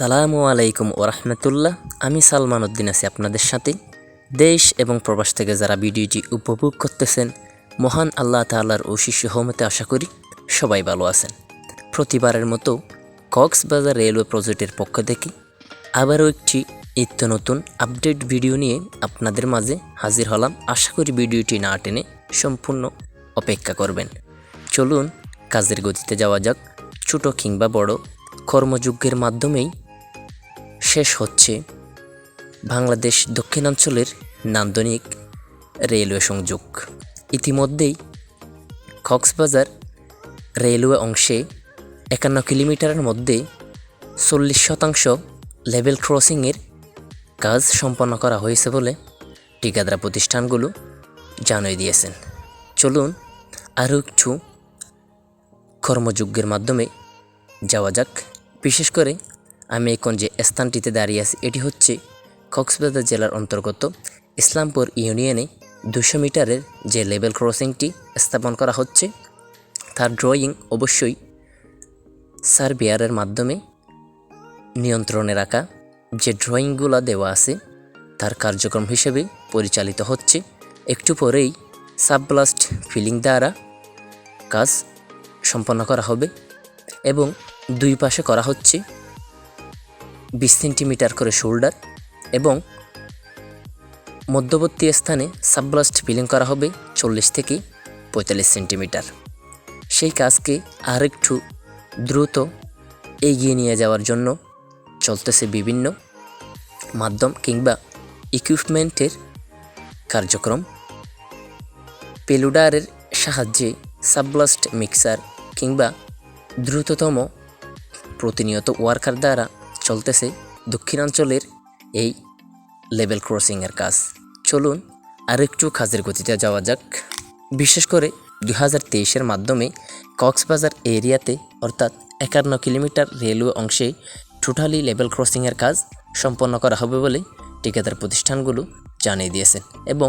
আসসালামু আলাইকুম ওরহমতুল্লাহ আমি সালমান উদ্দিন আছি আপনাদের সাথে। দেশ এবং প্রবাস থেকে যারা ভিডিওটি উপভোগ করতেছেন, মহান আল্লাহ তাআলার অশিষ সহমতে আশা করি সবাই ভালো আছেন। প্রতিবারের মতো কক্সবাজার রেলওয়ে প্রজেক্টের পক্ষ থেকে আবারও একটি নিত্য নতুন আপডেট ভিডিও নিয়ে আপনাদের মাঝে হাজির হলাম। আশা করি ভিডিওটি না টেনে সম্পূর্ণ অপেক্ষা করবেন। চলুন কাজের গতিতে যাওয়া যাক। ছোট কিংবা বড় কর্মযজ্ঞের মাধ্যমেই শেষ হচ্ছে। বাংলাদেশ দক্ষিণাঞ্চলের নান্দনিক রেলওয়ে সংযোগ। ইতিমধ্যেই কক্সবাজার রেলওয়ে অংশে একান্ন কিলোমিটারের মধ্যে চল্লিশ শতাংশ লেভেল ক্রসিংয়ের কাজ সম্পন্ন করা হয়েছে বলে ঠিকাদার প্রতিষ্ঠানগুলো জানিয়ে দিয়েছেন। চলুন আরও একটু কর্মযজ্ঞের মাধ্যমে যাওয়া যাক। বিশেষ করে আমি এখন যে স্থানটিতে দাঁড়িয়ে আছি, এটি হচ্ছে কক্সবাজার জেলার অন্তর্গত ইসলামপুর ইউনিয়নে দুশো মিটারের যে লেভেল ক্রসিংটি স্থাপন করা হচ্ছে, তার ড্রয়িং অবশ্যই সার্বিয়ারের মাধ্যমে নিয়ন্ত্রণে রাখা। যে ড্রয়িংগুলো দেওয়া আছে, তার কার্যক্রম হিসেবে পরিচালিত হচ্ছে। একটু পরেই সাবব্লাস্ট ফিলিং দ্বারা কাজ সম্পন্ন করা হবে এবং দুই পাশে করা হচ্ছে বিশ সেন্টিমিটার করে শোল্ডার এবং মধ্যবর্তী স্থানে সাবব্লাস্ট ফিলিং করা হবে চল্লিশ থেকে পঁয়তাল্লিশ সেন্টিমিটার। সেই কাজকে আরেকটু দ্রুত এগিয়ে নিয়ে যাওয়ার জন্য চলতেছে বিভিন্ন মাধ্যম কিংবা ইকুইপমেন্টের কার্যক্রম। পেলুডারের সাহায্যে সাবব্লাস্ট মিক্সার কিংবা দ্রুততম প্রতিনিয়ত ওয়ার্কার দ্বারা চলতেছে দক্ষিণাঞ্চলের এই লেভেল ক্রসিংয়ের কাজ। চলুন আরেকটু কাজের গতিতে যাওয়া যাক। বিশেষ করে দুই হাজার তেইশের মাধ্যমে কক্সবাজার এরিয়াতে, অর্থাৎ একান্ন কিলোমিটার রেলওয়ে অংশে টোটালি লেভেল ক্রসিংয়ের কাজ সম্পন্ন করা হবে বলে ঠিকাদার প্রতিষ্ঠানগুলো জানিয়ে দিয়েছেন এবং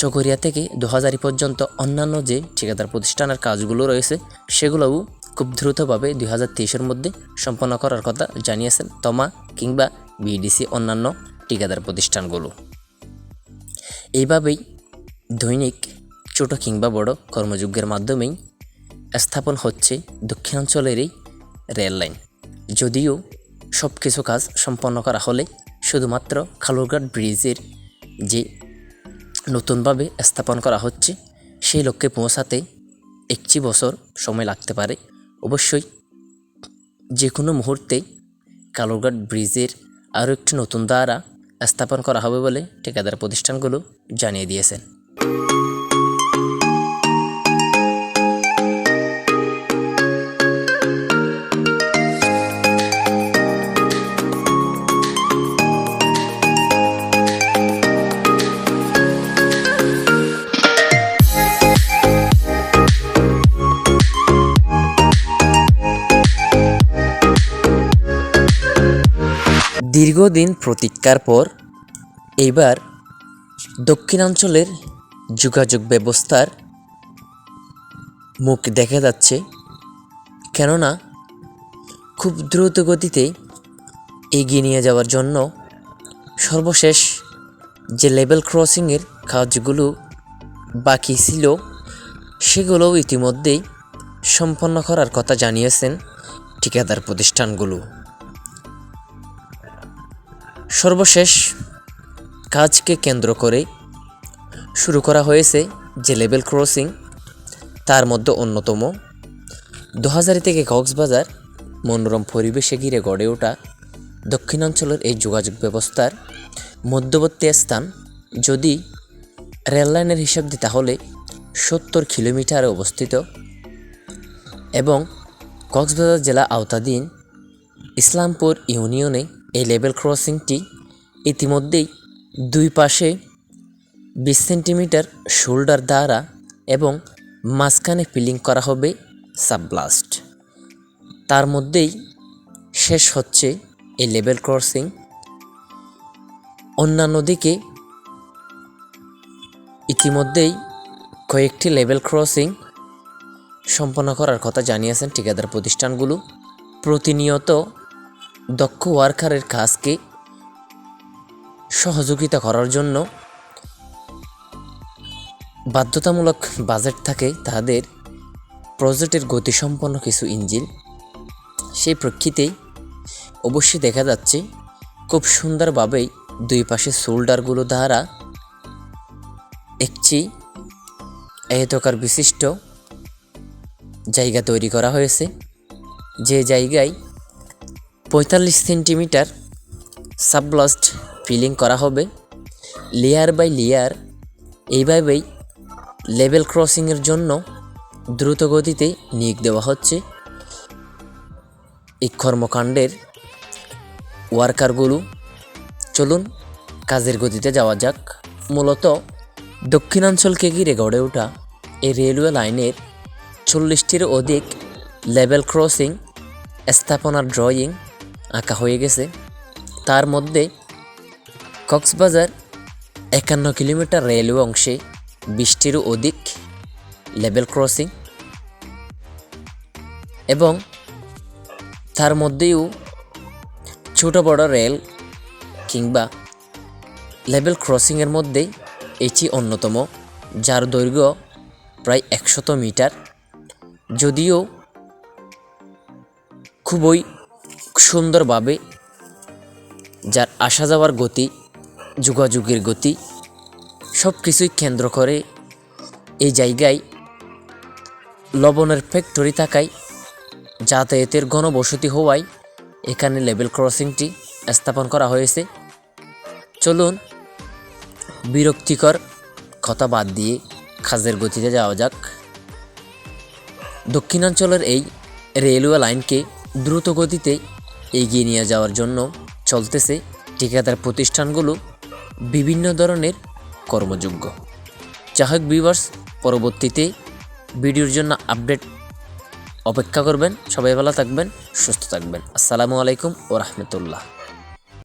চকরিয়া থেকে দু পর্যন্ত অন্যান্য যে ঠিকাদার প্রতিষ্ঠানের কাজগুলো রয়েছে, সেগুলোও খুব দ্রুতভাবে দুই হাজার তেইশের মধ্যে সম্পন্ন করার কথা জানিয়েছেন তমা কিংবা বিডিসি অন্যান্য ঠিকাদার প্রতিষ্ঠানগুলো। এইভাবেই দৈনিক ছোট কিংবা বড় কর্মযজ্ঞের মাধ্যমেই স্থাপন হচ্ছে দক্ষিণাঞ্চলের এই রেল লাইন। যদিও সব কিছু কাজ সম্পন্ন করা হলে শুধুমাত্র খালুরঘাট ব্রিজের যে নতুনভাবে স্থাপন করা হচ্ছে, সেই লক্ষ্যে পৌঁছাতে একটি বছর সময় লাগতে পারে। অবশ্যই যে কোনো মুহূর্তে কালুরঘাট ব্রিজের আরও একটি নতুন দ্বারা স্থাপন করা হবে বলে ঠিকাদার প্রতিষ্ঠানগুলো জানিয়ে দিয়েছেন। দীর্ঘদিন প্রতীক্ষার পর এইবার দক্ষিণাঞ্চলের যোগাযোগ ব্যবস্থার মুখ দেখা যাচ্ছে। কেননা, খুব দ্রুত গতিতে এগিয়ে নিয়ে যাওয়ার জন্য সর্বশেষ যে লেভেল ক্রসিংয়ের কাজগুলো বাকি ছিল সেগুলোও ইতিমধ্যেই সম্পন্ন করার কথা জানিয়েছেন ঠিকাদার প্রতিষ্ঠানগুলো। সর্বশেষ কাজকে কেন্দ্র করে শুরু করা হয়েছে যে লেভেল ক্রসিং, তার মধ্যে অন্যতম। দুহাজারি থেকে কক্সবাজার মনোরম পরিবেশে ঘিরে গড়ে ওঠা দক্ষিণাঞ্চলের এই যোগাযোগ ব্যবস্থার মধ্যবর্তী স্থান। যদি রেললাইনের হিসাব দিই তাহলে সত্তর কিলোমিটারে অবস্থিত এবং কক্সবাজার জেলা আওতাধীন ইসলামপুর ইউনিয়নে এই লেভেল ক্রসিংটি ইতিমধ্যেই দুই পাশে বিশ সেন্টিমিটার শোল্ডার দ্বারা এবং মাঝখানে ফিলিং করা হবে সাবব্লাস্ট। তার মধ্যেই শেষ হচ্ছে এই লেভেল ক্রসিং। অন্যান্য দিকে ইতিমধ্যেই কয়েকটি লেভেল ক্রসিং সম্পন্ন করার কথা জানিয়েছেন ঠিকাদার প্রতিষ্ঠানগুলো। প্রতিনিয়ত দক্ষ ওয়ার্কারের কাজকে সহযোগিতা করার জন্য বাধ্যতামূলক বাজেট থাকে তাদের প্রজেক্টের গতিসম্পন্ন কিছু ইঞ্জিন। সেই প্রেক্ষিতেই অবশ্যই দেখা যাচ্ছে খুব সুন্দরভাবেই দুই পাশে শোল্ডারগুলো দ্বারা একটি আয়তকার বিশিষ্ট জায়গা তৈরি করা হয়েছে। যে জায়গায় পঁয়তাল্লিশ সেন্টিমিটার সাবব্লাস্ট ফিলিং করা হবে। লেয়ার বাই লেয়ার এইভাবেই লেভেল ক্রসিংয়ের জন্য দ্রুত গতিতে নিয়োগ দেওয়া হচ্ছে। এই কর্মকাণ্ডের ওয়ার্কারগুলো চলুন কাজের গতিতে যাওয়া যাক। মূলত দক্ষিণাঞ্চলকে ঘিরে গড়ে ওঠা এই রেলওয়ে লাইনের চল্লিশটির অধিক লেভেল ক্রসিং, স্থাপনার ড্রয়িং আঁকা হয়ে গেছে। তার মধ্যে কক্সবাজার একান্ন কিলোমিটার রেলওয়ে অংশে বিশটিরও অধিক লেভেল ক্রসিং এবং তার মধ্যেও ছোট বড় রেল কিংবা লেভেল ক্রসিংয়ের মধ্যে এটি অন্যতম, যার দৈর্ঘ্য প্রায় একশত মিটার। যদিও খুবই সুন্দরভাবে যার আসা যাওয়ার গতি, যোগাযোগের গতি সব কিছুই কেন্দ্র করে এই জায়গায় লবণের ফ্যাক্টরি থাকায়, যাতায়াতের ঘনবসতি হওয়ায় এখানে লেভেল ক্রসিংটি স্থাপন করা হয়েছে। চলুন, বিরক্তিকর কথা বাদ দিয়ে কাজের গতিতে যাওয়া যাক। দক্ষিণাঞ্চলের এই রেলওয়ে লাইনকে দ্রুত গতিতে এগিয়ে নিয়ে যাওয়ার জন্য চলতেছে ঠিকাদার প্রতিষ্ঠানগুলো বিভিন্ন ধরনের কর্মযোগ্য চাহক বিভার্স পরবর্তীতে ভিডিওর জন্য আপডেট অপেক্ষা করবেন। সবাই ভালো থাকবেন, সুস্থ থাকবেন। আসসালামু আলাইকুম ও রহমতুল্লাহ।